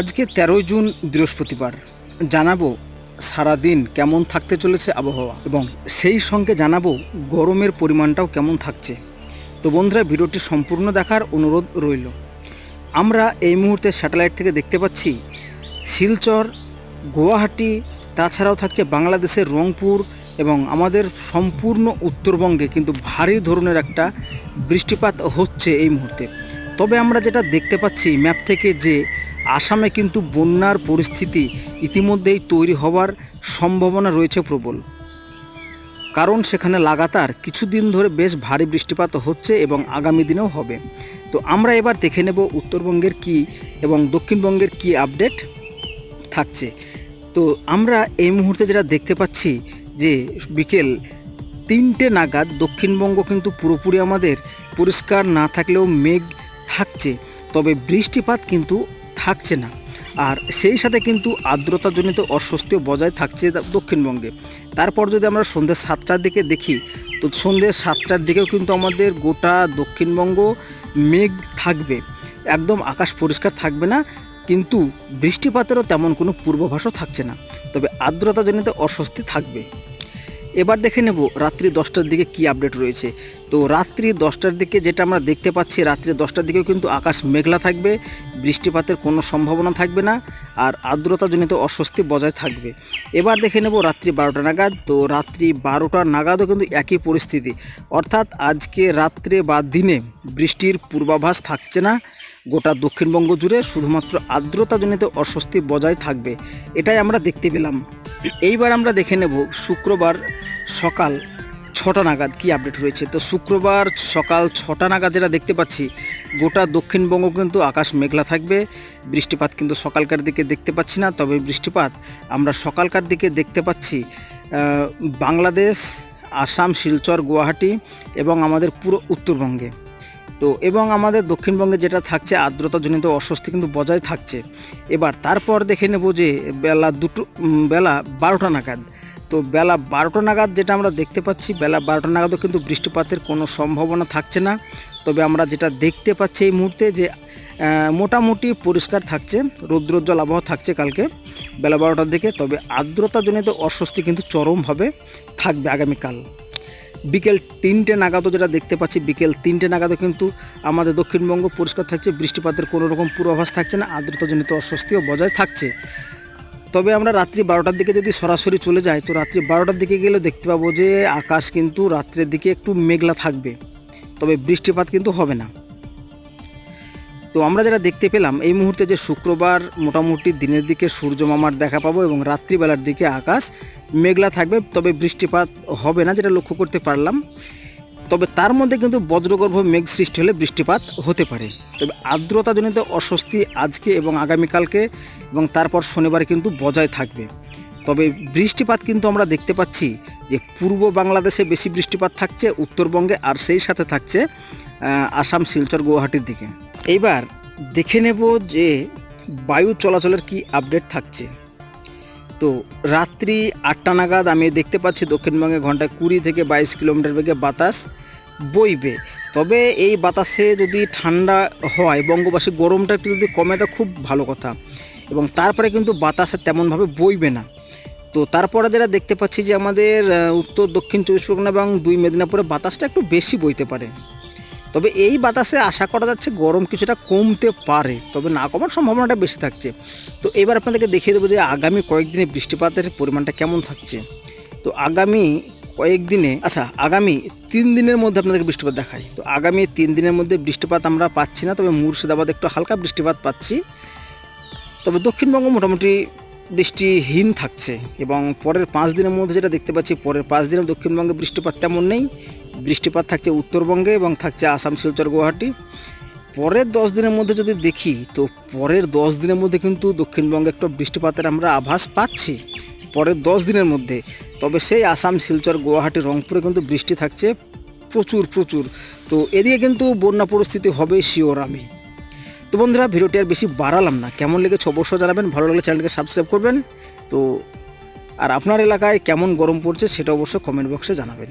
আজকে তেরোই জুন বৃহস্পতিবার। জানাব সারাদিন কেমন থাকতে চলেছে আবহাওয়া এবং সেই সঙ্গে জানাব গরমের পরিমাণটাও কেমন থাকছে। তো বন্ধুরা, ভিডিওটি সম্পূর্ণ দেখার অনুরোধ রইল। আমরা এই মুহূর্তে স্যাটেলাইট থেকে দেখতে পাচ্ছি, শিলচর, গুয়াহাটি, তাছাড়াও থাকছে বাংলাদেশের রংপুর এবং আমাদের সম্পূর্ণ উত্তরবঙ্গে কিন্তু ভারী ধরনের একটা বৃষ্টিপাত হচ্ছে এই মুহূর্তে। তবে আমরা যেটা দেখতে পাচ্ছি, ম্যাপ থেকে যে আসামে কিন্তু বন্যার পরিস্থিতি ইতিমধ্যেই তৈরি হওয়ার সম্ভাবনা রয়েছে প্রবল। কারণ সেখানে লাগাতার কিছুদিন ধরে বেশ ভারী বৃষ্টিপাত হচ্ছে এবং আগামী দিনেও হবে। তো আমরা এবার দেখে নেব উত্তরবঙ্গের কি এবং দক্ষিণবঙ্গের কি আপডেট থাকছে। তো আমরা এই মুহূর্তে যেটা দেখতে পাচ্ছি যে বিকেল তিনটে নাগাদ দক্ষিণবঙ্গ কিন্তু পুরোপুরি আমাদের পরিষ্কার না থাকলেও মেঘ থাকছে। তবে বৃষ্টিপাত কিন্তু থাকছে না। আর সেই সাথে কিন্তু আর্দ্রতাজনিত অস্বস্তিও বজায় থাকছে দক্ষিণবঙ্গে। তারপর যদি আমরা সন্ধ্যে সাতটার দিকে দেখি, তো সন্ধ্যে সাতটার দিকেও কিন্তু আমাদের গোটা দক্ষিণবঙ্গ মেঘ থাকবে। একদম আকাশ পরিষ্কার থাকবে না, কিন্তু বৃষ্টিপাতেরও তেমন কোনো পূর্বাভাসও থাকছে না। তবে আর্দ্রতাজনিত অস্বস্তি থাকবে। এবার দেখে নেব রাত্রি দশটার দিকে কি আপডেট রয়েছে। তো রাত্রি দশটার দিকে যেটা আমরা দেখতে পাচ্ছি, রাত্রি দশটার দিকেও কিন্তু আকাশ মেঘলা থাকবে, বৃষ্টিপাতের কোনো সম্ভাবনা থাকবে না, আর আর্দ্রতাজনিত অস্বস্তি বজায় থাকবে। এবার দেখে নেব রাত্রি বারোটা নাগাদ, তো রাত্রি বারোটা নাগাদও কিন্তু একই পরিস্থিতি। অর্থাৎ আজকে রাত্রে বা দিনে বৃষ্টির পূর্বাভাস থাকছে না, গোটা দক্ষিণবঙ্গ জুড়ে শুধুমাত্র আর্দ্রতাজনিত অস্বস্তি বজায় থাকবে, এটাই আমরা দেখতে পেলাম। এইবার আমরা দেখে নেব শুক্রবার সকাল ছটা নাগাদ কি আপডেট রয়েছে তো শুক্রবার সকাল ছটা নাগাদ যেটা দেখতে পাচ্ছি, গোটা দক্ষিণবঙ্গ কিন্তু আকাশ মেঘলা থাকবে। বৃষ্টিপাত কিন্তু সকালকার দিকে দেখতে পাচ্ছি না, তবে বৃষ্টিপাত আমরা সকালকার দিকে দেখতে পাচ্ছি বাংলাদেশ, আসাম, শিলচর, গুয়াহাটি এবং আমাদের পুরো উত্তরবঙ্গে। তো এবং আমাদের দক্ষিণবঙ্গে যেটা থাকছে, আর্দ্রতাজনিত অস্বস্তি কিন্তু বজায় থাকছে। এবার তারপর দেখে নেব যে বেলা দুটো বেলা বারোটা নাগাদ তো বেলা বারোটা নাগাদ যেটা আমরা দেখতে পাচ্ছি, বেলা বারোটা নাগাদও কিন্তু বৃষ্টিপাতের কোনো সম্ভাবনা থাকছে না। তবে আমরা যেটা দেখতে পাচ্ছি এই মুহূর্তে যে মোটামুটি পরিষ্কার থাকছে, রৌদ্রোজ্জ্বল আবহাওয়া থাকছে কালকে বেলা বারোটার দিকে, তবে আর্দ্রতাজনিত অস্বস্তি কিন্তু চরমভাবে থাকবে আগামীকাল। বিকেল তিনটে নাগাদও যেটা দেখতে পাচ্ছি, বিকেল তিনটে নাগাদও কিন্তু আমাদের দক্ষিণবঙ্গ পরিষ্কার থাকছে, বৃষ্টিপাতের কোনো রকম পূর্বাভাস থাকছে না আর্দ্রতাজনিত অস্বস্তিও বজায় থাকছে। তবে আমরা রাত্রি বারোটার দিকে যদি সরাসরি চলে যাই, তো রাত্রি বারোটার দিকে গেলে দেখতে পাবো যে আকাশ কিন্তু রাত্রের দিকে একটু মেঘলা থাকবে। তবে বৃষ্টিপাত কিন্তু হবে না। তো আমরা যেটা দেখতে পেলাম, এই মুহূর্তে যে শুক্রবার মোটামুটি দিনের দিকে সূর্য মামার দেখা পাবো এবং রাত্রিবেলার দিকে আকাশ মেঘলা থাকবে, তবে বৃষ্টিপাত হবে না, যেটা লক্ষ্য করতে পারলাম। তবে তার মধ্যে কিন্তু বজ্রগর্ভ মেঘ সৃষ্টি হলে বৃষ্টিপাত হতে পারে। তবে আর্দ্রতাজনিত অস্বস্তি আজকে এবং আগামীকালকে এবং তারপর শনিবার কিন্তু বজায় থাকবে। তবে বৃষ্টিপাত কিন্তু আমরা দেখতে পাচ্ছি যে পূর্ব বাংলাদেশে বেশি বৃষ্টিপাত থাকছে, উত্তরবঙ্গে আর সেই সাথে থাকছে আসাম, শিলচর, গুয়াহাটির দিকে। এইবার দেখে নেব যে বায়ু চলাচলের কি আপডেট থাকছে। তো রাত্রি আটটা নাগাদ আমি দেখতে পাচ্ছি দক্ষিণবঙ্গে ঘন্টায় কুড়ি থেকে বাইশ কিলোমিটার বেগে বাতাস বইবে। তবে এই বাতাসে যদি ঠান্ডা হয় বঙ্গবাসী গরমটা একটু যদি কমে তো খুব ভালো কথা। এবং তারপরে কিন্তু বাতাসে তেমনভাবে বইবে না। তো তারপরে যেটা দেখতে পাচ্ছি যে আমাদের উত্তর, দক্ষিণ চব্বিশ পরগনা এবং দুই মেদিনীপুরে বাতাসটা একটু বেশি বইতে পারে। তবে এই বাতাসে আশা করা যাচ্ছে গরম কিছুটা কমতে পারে, তবে না কমার সম্ভাবনাটা বেশি থাকছে। তো এবার আপনাদেরকে দেখিয়ে দেবো যে আগামী কয়েকদিনে বৃষ্টিপাতের পরিমাণটা কেমন থাকছে। তো আগামী কয়েকদিনে আচ্ছা আগামী তিন দিনের মধ্যে আপনাদেরকে বৃষ্টিপাত দেখাই। তো আগামী তিন দিনের মধ্যে বৃষ্টিপাত আমরা পাচ্ছি না, তবে মুর্শিদাবাদ একটু হালকা বৃষ্টিপাত পাচ্ছি। তবে দক্ষিণবঙ্গ মোটামুটি বৃষ্টিহীন থাকছে এবং পরের পাঁচ দিনের মধ্যে যেটা দেখতে পাচ্ছি, পরের পাঁচ দিনে দক্ষিণবঙ্গে বৃষ্টিপাত তেমন নেই। বৃষ্টিপাত থাকছে উত্তরবঙ্গে এবং থাকছে আসাম, শিলচর, গুয়াহাটি। পরের দশ দিনের মধ্যে যদি দেখি, তো পরের দশ দিনের মধ্যে কিন্তু দক্ষিণবঙ্গে একটু বৃষ্টিপাতের আমরা আভাস পাচ্ছি পরের দশ দিনের মধ্যে। তবে সেই আসাম, শিলচর, গুয়াহাটি, রংপুরে কিন্তু বৃষ্টি থাকছে প্রচুর প্রচুর। তো এদিকে কিন্তু বন্যা পরিস্থিতি হবে শিওর আমি। তো বন্ধুরা, ভিডিওটি আর বেশি বাড়ালাম না। কেমন লেগেছে অবশ্যই জানাবেন, ভালো লাগলে চ্যানেলকে সাবস্ক্রাইব করবেন। তো আর আপনার এলাকায় কেমন গরম পড়ছে সেটা অবশ্যই কমেন্ট বক্সে জানাবেন।